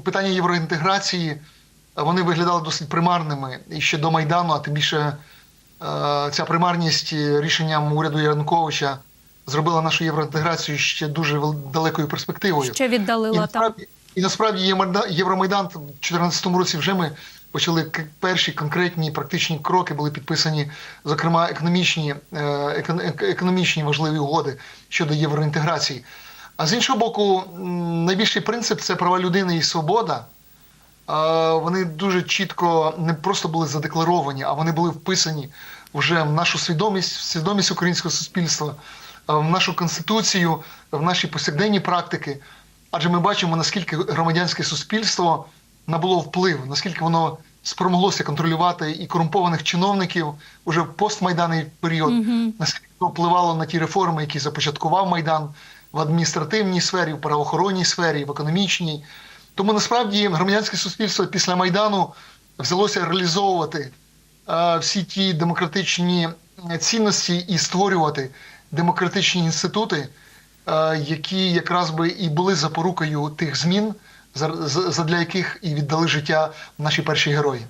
питання євроінтеграції е, вони виглядали досить примарними і ще до Майдану, а тим більше е, ця примарність рішенням уряду Януковича зробила нашу євроінтеграцію ще дуже далекою перспективою. Ще віддалила там. насправді, і насправді Євромайдан- Євромайдан в 2014 році вже ми почали перші конкретні практичні кроки були підписані, зокрема, економічні, е, економічні важливі угоди щодо євроінтеграції. А з іншого боку, найбільший принцип це права людини і свобода. Вони дуже чітко не просто були задекларовані, а вони були вписані вже в нашу свідомість, в свідомість українського суспільства, в нашу конституцію, в наші повсякденні практики. Адже ми бачимо, наскільки громадянське суспільство набуло вплив, наскільки воно спромоглося контролювати і корумпованих чиновників уже в постмайданний період, наскільки воно впливало на ті реформи, які започаткував Майдан в адміністративній сфері, в правоохоронній сфері, в економічній. Тому насправді громадянське суспільство після Майдану взялося реалізовувати е, всі ті демократичні цінності і створювати демократичні інститути, е, які якраз би і були запорукою тих змін, за- за- задля яких і віддали життя наші перші герої.